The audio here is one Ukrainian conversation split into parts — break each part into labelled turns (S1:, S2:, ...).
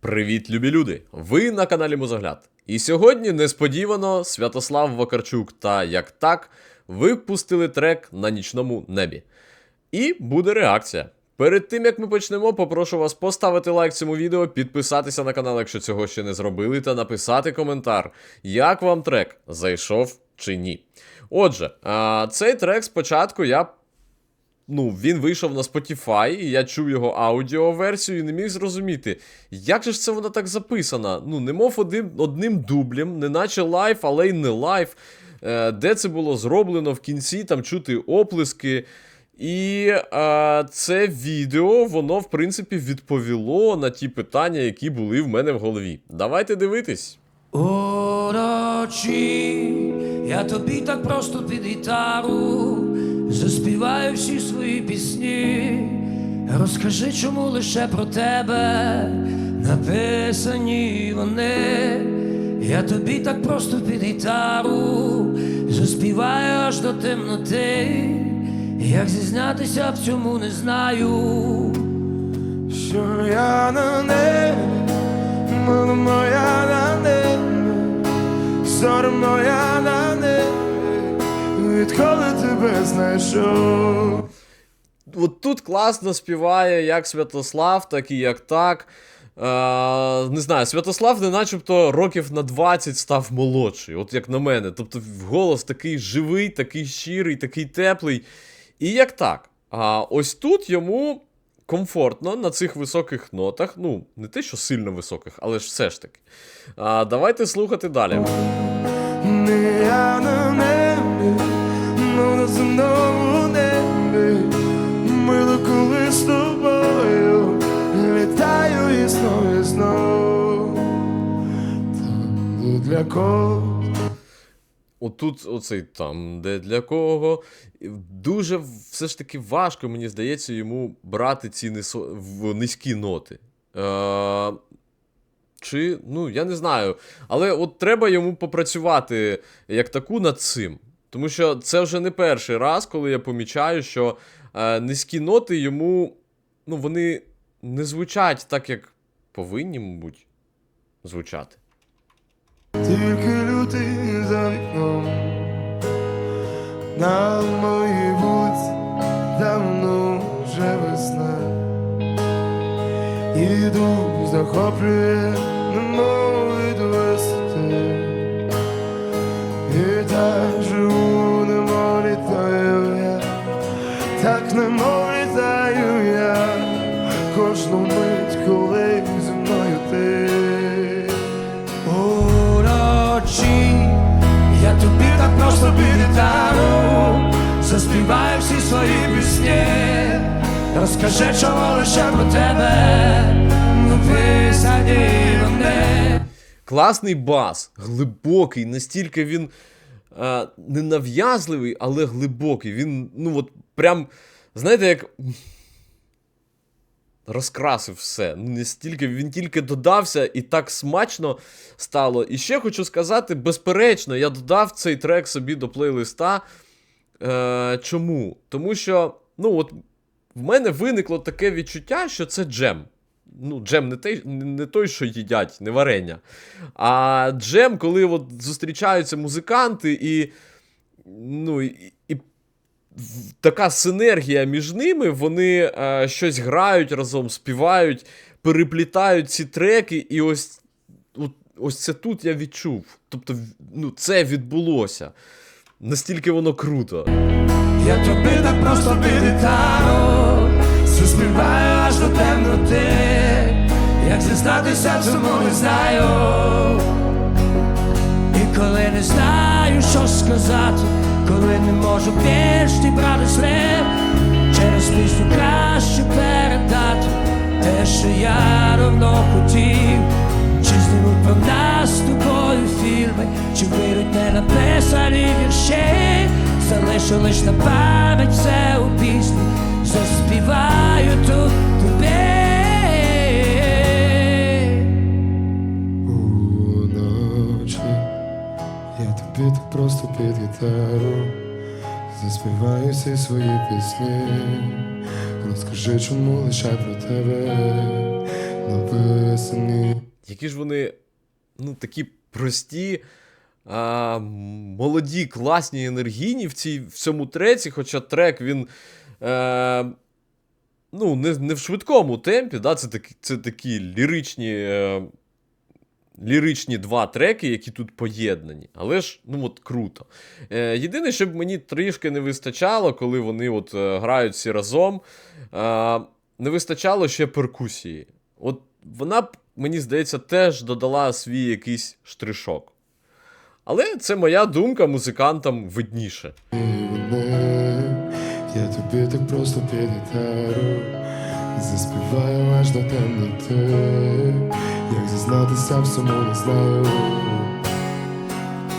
S1: Привіт, любі люди! Ви на каналі Музогляд. І сьогодні несподівано Святослав Вакарчук та як так випустили трек на нічному небі. І буде реакція. Перед тим як ми почнемо, попрошу вас поставити лайк цьому відео, підписатися на канал, якщо цього ще не зробили, та написати коментар, як вам трек зайшов чи ні. Отже, цей трек спочатку я ну, він вийшов на Spotify, і я чув його аудіоверсію і не міг зрозуміти, як же ж це воно так записано? Ну, немов одним, одним дублем, не наче лайф, але й не лайф. Е, де це було зроблено в кінці, там чути оплески. І е, це відео, воно, в принципі, відповіло на ті питання, які були в мене в голові. Давайте дивитись.
S2: Урочі, я тобі так просто під гітару заспіваю всі свої пісні. Розкажи, чому лише про тебе написані вони. Я тобі так просто під гітару заспіваю аж до темноти. Як зізнатися в цьому не знаю.
S3: Що я на небі, мила моя на небі, сором моя на небі, відколи тебе знайшов.
S1: От тут класно співає як Святослав, так і як так. Е, не знаю, Святослав не начебто років на 20 став молодший, от як на мене. Тобто голос такий живий, такий щирий, такий теплий. І як так. А ось тут йому комфортно на цих високих нотах. Ну, не те, що сильно високих, але ж все ж таки. А, давайте слухати далі.
S3: Не на земному небі, мило, коли з тобою літаю і знов і знов. Там для кого
S1: Отут, оцей там, де для кого. Дуже все ж таки важко, мені здається, йому брати ці низькі ноти. Е... Чи, ну, я не знаю. Але от треба йому попрацювати як таку над цим. Тому що це вже не перший раз, коли я помічаю, що е, низькі ноти йому, ну, вони не звучать так, як повинні, мабуть, звучати.
S3: Тільки лютий за вікном На моїй вулиці давно вже весна Іду, захоплює, немов від І так Кожну коли зі мною ти
S2: Урочі, я тобі так просто під заспіваю всі свої пісні. Розкажи, чому лише про тебе написані вони.
S1: Класний бас, глибокий, настільки він е, ненав'язливий, але глибокий. Він, ну от прям, знаєте, як. Розкрасив все. Ну, Настільки він тільки додався і так смачно стало. І ще хочу сказати, безперечно, я додав цей трек собі до плейлиста. Е, чому? Тому що, ну, от в мене виникло таке відчуття, що це джем. Ну, джем не той, не той, що їдять, не варення. А джем, коли от зустрічаються музиканти, і, ну, і, і така синергія між ними, вони е, щось грають разом, співають, переплітають ці треки, і ось, ось це тут я відчув. Тобто, ну, це відбулося. Настільки воно круто.
S2: Я тобі так просто під гітару аж до темноти. Як зізнатися, цьому не знаю. І коли не знаю, що сказати, коли не можу пішти брати слів, через пісню краще передати те, що я давно хотів. Чи знімуть про нас з тобою фільми, чи вийдуть не написані вірші, залишу лиш на пам'ять заспіваю
S3: всі свої пісні. Розкажи, чому лише про тебе написані
S1: які ж вони ну, такі прості, а, молоді, класні, енергійні в, цій, в цьому треці, хоча трек він. Е, ну, не, не в швидкому темпі, да, це, такі, це такі ліричні. Е, Ліричні два треки, які тут поєднані, але ж ну от круто. Е, єдине, б мені трішки не вистачало, коли вони от е, грають всі разом, е, не вистачало ще перкусії. От вона б, мені здається, теж додала свій якийсь штришок. Але це моя думка, музикантам видніше.
S3: Я тобі так просто під Заспіваю аж до темноти зізнатися в всьому не знаю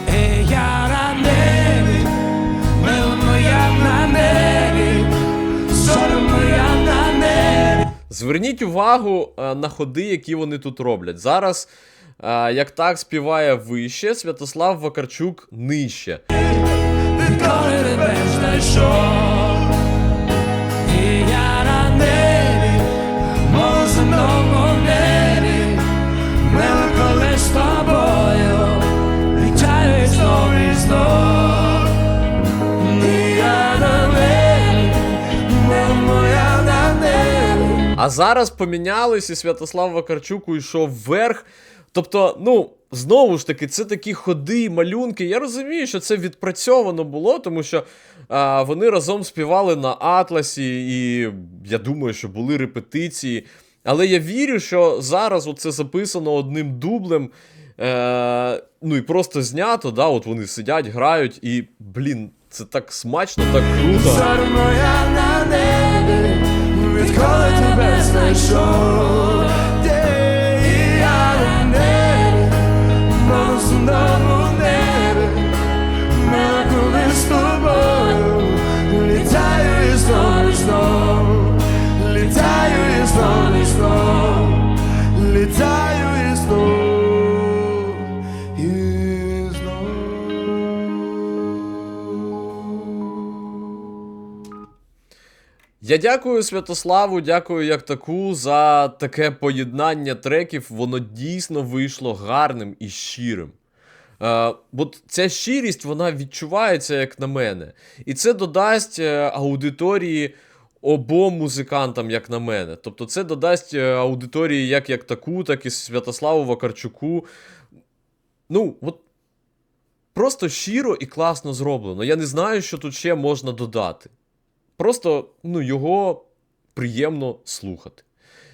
S2: E я на небі, моя на небі, зоря моя на небі.
S1: Зверніть увагу е, на ходи, які вони тут роблять. Зараз, е, як так співає вище, Святослав Вакарчук нижче.
S2: Відколи тебе знайшов.
S1: А зараз помінялись, і Святослав Вакарчук уйшов вверх. Тобто, ну, знову ж таки, це такі ходи, малюнки. Я розумію, що це відпрацьовано було, тому що а, вони разом співали на Атласі, і я думаю, що були репетиції. Але я вірю, що зараз це записано одним дублем. Е, ну і просто знято, да, от вони сидять, грають, і, блін, це так смачно, так круто.
S2: На відколи тебе знайшов. Де
S1: Я дякую Святославу, дякую як таку за таке поєднання треків. Воно дійсно вийшло гарним і щирим. Е, от ця щирість вона відчувається, як на мене. І це додасть е, аудиторії обом музикантам, як на мене. Тобто, це додасть е, аудиторії як, як таку, так і Святославу Вакарчуку. Ну, от просто щиро і класно зроблено. Я не знаю, що тут ще можна додати. Просто ну, його приємно слухати.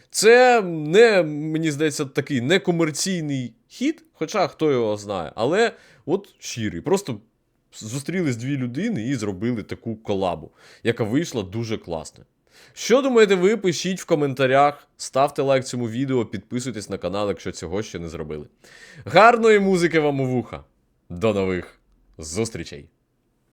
S1: Це не, мені здається, такий некомерційний хіт, хоча хто його знає, але от щирий. Просто зустрілись дві людини і зробили таку колабу, яка вийшла дуже класно. Що думаєте ви? Пишіть в коментарях, ставте лайк цьому відео, підписуйтесь на канал, якщо цього ще не зробили. Гарної музики вам у вуха! До нових зустрічей!